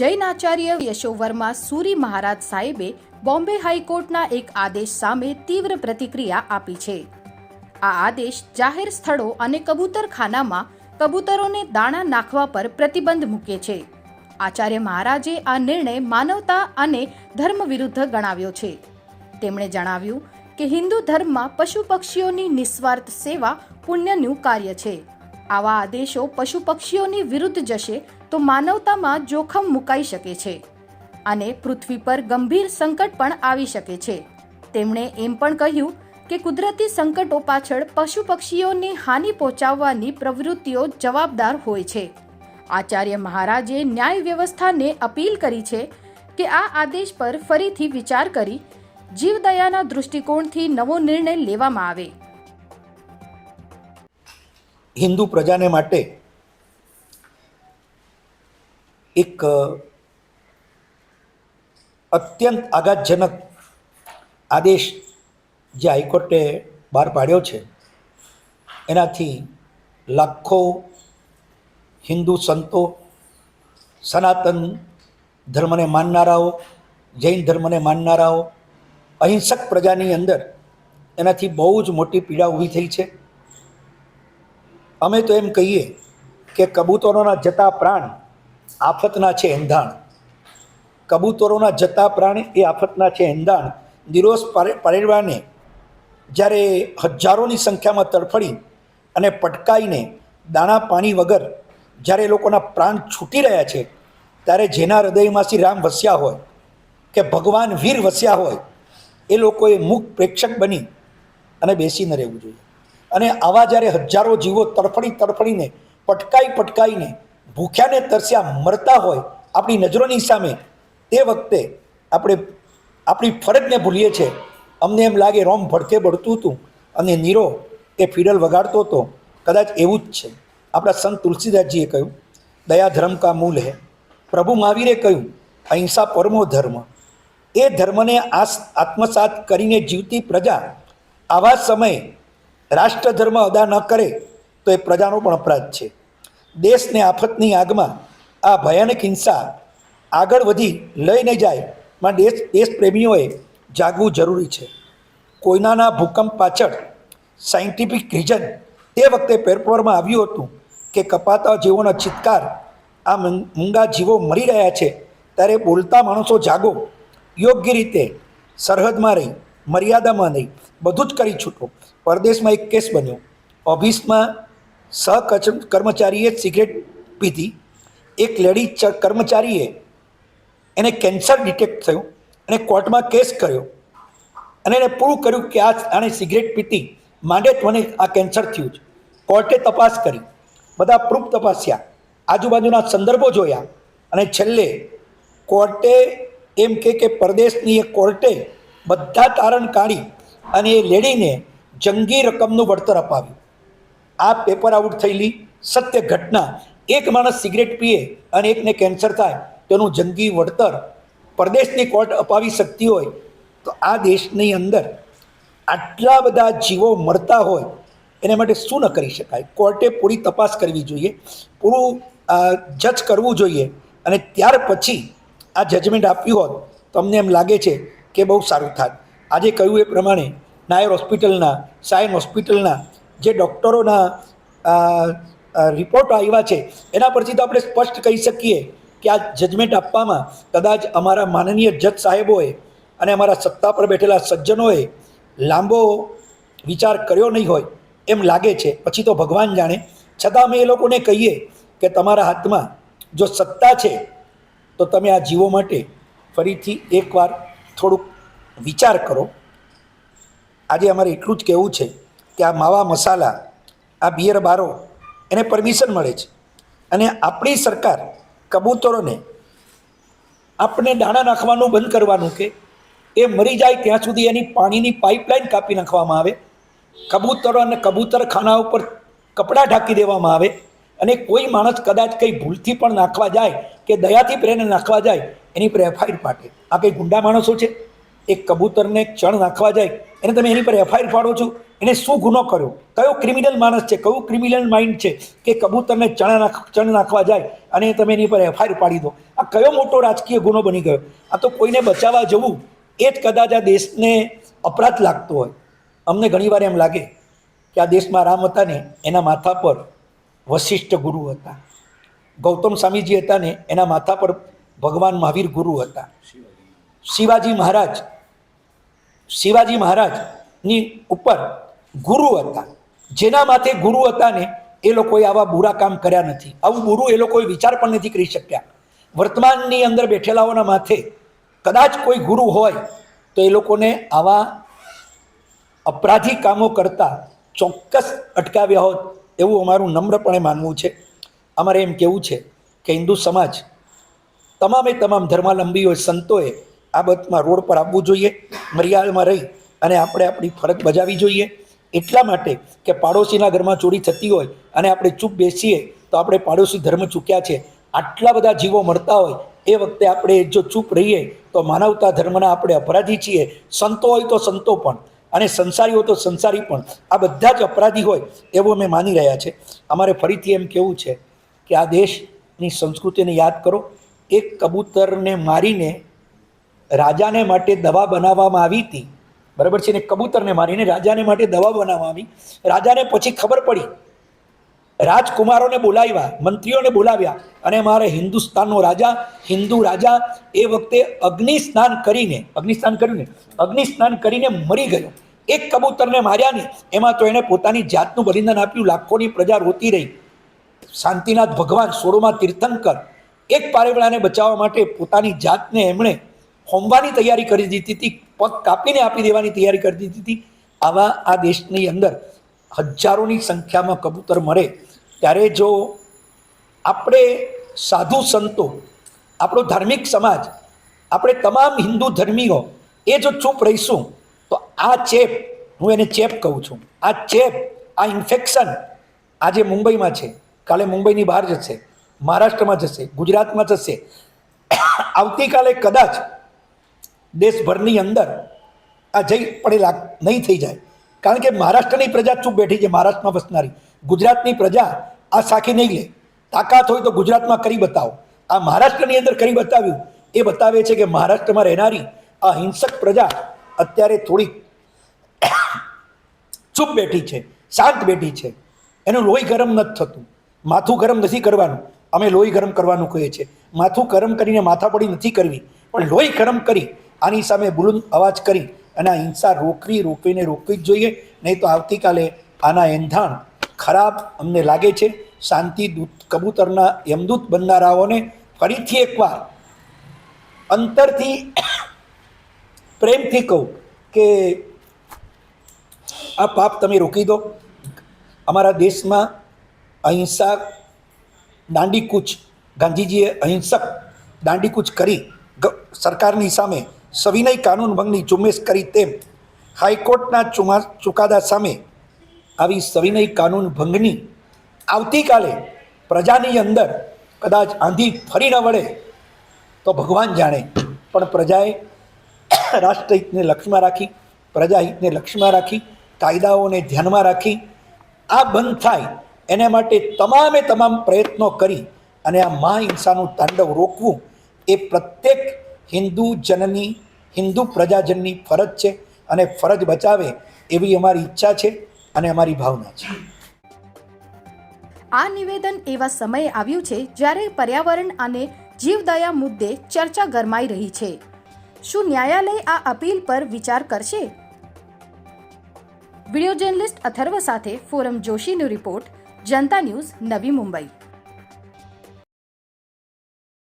જૈન આચાર્ય યશોવર્મા સુરી મહારાજ સાહેબે બોમ્બે હાઈકોર્ટના એક આદેશ સામે તીવ્ર પ્રતિક્રિયા આપી છે. આ આદેશ જાહેર સ્થળો અને કબૂતરખાનામાં કબૂતરોને દાણા નાખવા પર પ્રતિબંધ મૂકે છે. આચાર્ય મહારાજે આ નિર્ણય માનવતા અને ધર્મ વિરુદ્ધ ગણાવ્યો છે. તેમણે જણાવ્યું કે હિન્દુ ધર્મમાં પશુ પક્ષીઓની નિસ્વાર્થ સેવા પુણ્યનું કાર્ય છે. આવા આદેશો પશુ પક્ષીઓની વિરુદ્ધ જશે તો માનવતામાં જોખમ મુકાઈ શકે છે અને પૃથ્વી પર ગંભીર સંકટ પણ આવી શકે છે. તેમણે એમ પણ કહ્યું કે કુદરતી સંકટો પાછળ પશુ પક્ષીઓને હાનિ પહોંચાડવાની પ્રવૃત્તિઓ જવાબદાર હોય છે. આચાર્ય મહારાજે ન્યાય વ્યવસ્થાને અપીલ કરી છે કે આ આદેશ પર ફરીથી વિચાર કરી જીવદયાના દૃષ્ટિકોણથી નવો નિર્ણય લેવામાં આવે. હિન્દુ પ્રજાને માટે એક અત્યંત આઘાતજનક આદેશ જે હાઈકોર્ટે બહાર પાડ્યો છે, એનાથી લાખો હિન્દુ સંતો સનાતન ધર્મને માનનારાઓ, જૈન ધર્મને માનનારાઓ, અહિંસક પ્રજાની અંદર એનાથી બહુ જ મોટી પીડા ઊભી થઈ છે. અમે તો એમ કહીએ કે કબૂતરોના જતા પ્રાણ આફતના છે એંધાણ. કબૂતરોના જતા પ્રાણી એ આફતના છે એંધાણ. નિરોષ પારે- પરિવારને જ્યારે હજારોની સંખ્યામાં તડફડી અને પટકાઈને દાણા પાણી વગર જ્યારે લોકોના પ્રાણ છૂટી રહ્યા છે, ત્યારે જેના હૃદયમાં રામ વસ્યા હોય કે ભગવાન વીર વસ્યા હોય, એ લોકોએ મુખ પ્રેક્ષક બની અને બેસીને રહેવું જોઈએ. અને આવા જ્યારે હજારો જીવો તડફડી તડફડીને પટકાઈ પટકાઈને ભૂખ્યાને તરસ્યા મરતા હોય, આપણી નજરોની સામે તે વખતે આપણે આપણી ફરજને ભૂલીએ છીએ. અમને એમ લાગે રોમ ભડકે બળતું હતું અને નીરો એ ફિડલ વગાડતો હતો. કદાચ એવું જ છે. આપણા સંત તુલસીદાસજીએ કહ્યું, દયા ધર્મ કા મૂલ હે. પ્રભુ મહાવીરે કહ્યું, અહિંસા પરમો ધર્મ. એ ધર્મને આ આત્મસાત કરીને જીવતી પ્રજા આવા સમયે રાષ્ટ્રધર્મ અદા ન કરે તો એ પ્રજાનો પણ અપરાધ છે. દેશને આફતની આગમાં આ ભયાનક હિંસા આગળ વધી લઈ નહીં જાય, માં દેશ, દેશપ્રેમીઓએ જાગવું જરૂરી છે. કોઈનાના ભૂકંપ પાછળ સાયન્ટિફિક રીઝન તે વખતે પેપરમાં આવ્યું હતું કે કપાતા જીવોના ચિત્કાર આ મૂંગા જીવો મરી રહ્યા છે ત્યારે બોલતા માણસો જાગો, યોગ્ય રીતે સરહદમાં રહી, મર્યાદામાં નહીં બધું જ કરી છૂટો. પરદેશમાં એક કેસ બન્યો. ઓફિસમાં સહ કર્મચારીએ સિગરેટ પીધી. એક લેડી કર્મચારીએ એને કેન્સર ડિટેક્ટ થયું અને કોર્ટમાં કેસ કર્યો. અને એને પૂરું કર્યું કે આ આણે સિગરેટ પીતી માંડે મને આ કેન્સર થયું છે. કોર્ટે તપાસ કરી. બધા પ્રૂફ તપાસ્યા. આજુબાજુના સંદર્ભો જોયા. અને છેલ્લે કોર્ટે એમ કે કે પરદેશની એ કોર્ટે બધા તારણ કાઢી અને એ લેડીને જંગી રકમનું વળતર અપાવ્યું. આ પેપર આઉટ થયેલી સત્ય ઘટના. એક માણસ સિગરેટ પીએ અને એકને કેન્સર થાય, તેનું જંગી વળતર પરદેશની કોર્ટ અપાવી શકતી હોય, તો આ દેશની અંદર આટલા બધા જીવો મળતા હોય, એના માટે શું ન કરી શકાય? કોર્ટે પૂરી તપાસ કરવી જોઈએ, પૂરું જજ કરવું જોઈએ, અને ત્યાર પછી આ જજમેન્ટ આપ્યું હોત, તો અમને એમ લાગે છે કે બહુ સારું થાત. આજે કહ્યું એ પ્રમાણે નાયર હોસ્પિટલના, સાયન હોસ્પિટલના જે ડૉક્ટરોના અ, આવ્યા છે એના પરથી તો આપણે સ્પષ્ટ કહી શકીએ કે આ જજમેન્ટ આપવામાં કદાચ અમારા માનનીય જજ સાહેબોએ અને અમારા સત્તા પર બેઠેલા સજ્જનોએ લાંબો વિચાર કર્યો નહીં હોય એમ લાગે છે. પછી તો ભગવાન જાણે. છતાં અમે એ લોકોને કહીએ કે તમારા હાથમાં જો સત્તા છે તો તમે આ જીવો માટે ફરીથી એકવાર થોડુંક વિચાર કરો. આજે અમારે એટલું જ કહેવું છે કે આ માવા મસાલા, આ બિયર બારો, એને પરમિશન મળે છે. અને આપણી સરકાર કબૂતરોને આપણે દાણા નાખવાનું બંધ કરવાનું કે એ મરી જાય ત્યાં સુધી એની પાણીની પાઇપલાઇન કાપી નાખવામાં આવે, કબૂતરો અને કબૂતર ખાના ઉપર કપડાં ઢાંકી દેવામાં આવે અને કોઈ માણસ કદાચ કંઈ ભૂલથી પણ નાખવા જાય કે દયાથી પ્રેરણે નાખવા જાય, એની પર એફઆઈઆર પાટે. આ કંઈ ગુંડા માણસો છે? એક કબૂતરને ચણ નાખવા જાય એને તમે એની પર એફઆઈઆર પાડો છો, એને શું ગુનો કર્યો? કયો ક્રિમિનલ માણસ છે? કયું ક્રિમિનલ માઇન્ડ છે કે કબૂતરને ચણા નાખ, ચણ નાખવા જાય અને તમે એની પર એફઆઈઆર પાડી દો? આ કયો મોટો રાજકીય ગુનો બની ગયો? આ તો કોઈને બચાવવા જવું એ જ કદાચ આ દેશને અપરાધ લાગતો હોય. અમને ઘણીવાર એમ લાગે કે આ દેશમાં રામ હતા ને, એના માથા પર વશિષ્ઠ ગુરુ હતા. ગૌતમ સ્વામીજી હતા ને, એના માથા પર ભગવાન મહાવીર ગુરુ હતા. શિવાજી મહારાજ શિવાજી મહારાજની ઉપર ગુરુ હતા. જેના માથે ગુરુ હતા ને એ લોકોએ આવા બુરા કામ કર્યા નથી. આવું બુરું એ લોકોએ વિચાર પણ નથી કરી શક્યા. વર્તમાનની અંદર બેઠેલાઓના માથે કદાચ કોઈ ગુરુ હોય તો એ લોકોને આવા અપરાધી કામો કરતા ચોક્કસ અટકાવ્યા હોત એવું અમારું નમ્રપણે માનવું છે. અમારે એમ કહેવું છે કે હિન્દુ સમાજ તમામે તમામ ધર્માલંબીઓ સંતોએ આ બાબતમાં રોડ પર આવવું જોઈએ મર્યાદમાં રહી અને આપણે આપણી ફરજ બજાવવી જોઈએ. એટલા માટે કે પાડોશીના ઘરમાં ચોરી થતી હોય અને આપણે ચૂપ બેસીએ, તો આપણે પાડોશી ધર્મ ચૂક્યા છે. આટલા બધા જીવો મળતા હોય, એ વખતે આપણે જો ચૂપ રહીએ, તો માનવતા ધર્મના આપણે અપરાધી છીએ. સંતો હોય તો સંતો પણ, અને સંસારી હોય તો સંસારી પણ. આ બધા જ અપરાધી હોય, એવું અમે માની રહ્યા છે. અમારે ફરીથી એમ કહેવું છે કે આ દેશની સંસ્કૃતિને યાદ કરો. એક કબૂતરને મારીને રાજાને માટે દવા બનાવવામાં આવી હતી. બરાબર છે? ને કબૂતરને મારીને રાજાને માટે દવા બનાવવામાં આવી. રાજાને પછી ખબર પડી. રાજકુમારોને બોલાવ્યા, મંત્રીઓને બોલાવ્યા અને મારે હિન્દુસ્તાનનો રાજા, હિન્દુ રાજા એ વખતે અગ્નિ સ્નાન કરીને, અગ્નિ સ્નાન કર્યું ને, અગ્નિ સ્નાન કરીને મરી ગયો. એક કબૂતરને માર્યા ને, એમાં તો એને પોતાની જાતનું બલિદાન આપ્યું, લાખોની પ્રજા રોતી રહી. શાંતિનાથ ભગવાન સોળમાં તીર્થંકર, એક પારેવડાને બચાવવા માટે પોતાની જાતને એમણે હોમવાની તૈયારી કરી દીધી હતી, પગ કાપીને આપી દેવાની તૈયારી કરી દીધી હતી. આવા આ દેશની અંદર હજારોની સંખ્યામાં કબૂતર મરે. ત્યારે જો આપણે સાધુ સંતો, આપણો ધાર્મિક સમાજ, આપણે તમામ હિન્દુ ધર્મીઓ એ જો ચૂપ રહીશું, તો આ ચેપ, હું એને ચેપ કહું છું, આ ચેપ, આ ઇન્ફેક્શન આજે મુંબઈમાં છે, કાલે મુંબઈની બહાર જશે, મહારાષ્ટ્રમાં જશે, ગુજરાતમાં જશે. આવતીકાલે કદાચ દેશભરની અંદર આ જઈ પડેલા નહીં થઈ જાય. કારણ કે મહારાષ્ટ્રની પ્રજા ચૂપ બેઠી છે, મહારાષ્ટ્રમાં વસનારી. ગુજરાતની પ્રજા આ સાખી નહીં લે. તાકાત હોય તો ગુજરાતમાં કરી બતાવો. આ મહારાષ્ટ્રની અંદર કરી બતાવ્યું. એ બતાવે છે કે મહારાષ્ટ્રમાં રહેનારી આ હિંસક પ્રજા અત્યારે થોડી ચૂપ બેઠી છે, શાંત બેઠી છે. એનું લોહી ગરમ નથી થતું. માથું ગરમ નથી કરવાનું. અમે લોહી ગરમ કરવાનું કહીએ છીએ. માથું ગરમ કરીને માથાપડી નથી કરવી. પણ લોહી ગરમ કરી આની સામે બુલંદ અવાજ કરી અને આ હિંસા રોકવી, રોકવીને રોકવી જ જોઈએ. નહીં તો આવતીકાલે આના એંધાણ ખરાબ અમને લાગે છે. શાંતિ દૂત કબૂતરના યમદૂત બનનારાઓને ફરીથી એકવાર અંતરથી પ્રેમથી કહું કે આ પાપ તમે રોકી દો. અમારા દેશમાં અહિંસા દાંડીકૂચ ગાંધીજીએ અહિંસક દાંડીકૂચ કરી સરકારની સામે સવિનય કાનૂન ભંગની ઝુંબેશ કરી તેમ હાઈકોર્ટના ચુમા ચુકાદા સામે આવી સવિનય કાનૂન ભંગની આવતીકાલે પ્રજાની અંદર કદાચ આંધી ફરી ન વળે તો ભગવાન જાણે. પણ પ્રજાએ રાષ્ટ્રહિતને લક્ષ્યમાં રાખી, પ્રજાહિતને લક્ષ્યમાં રાખી, કાયદાઓને ધ્યાનમાં રાખી, આ બંધ થાય એના માટે તમામે તમામ પ્રયત્નો કરી અને આ મહાહિંસાનું તાંડવ રોકવું એ પ્રત્યેક હિન્દુ જનની, હિન્દુ પ્રજાજનની ફરજ છે અને ફરજ બચાવે એવી અમારી ઈચ્છા છે અને અમારી ભાવના છે. આ નિવેદન એવા સમયે આવ્યું છે જ્યારે પર્યાવરણ અને જીવદયા મુદ્દે ચર્ચા ગરમાઈ રહી છે. શું ન્યાયાલય આ અપીલ પર વિચાર કરશે? વિડિયો જર્નલિસ્ટ અથર્વ સાથે ફોરમ જોશીનો રિપોર્ટ, જનતા ન્યૂઝ, નવી મુંબઈ.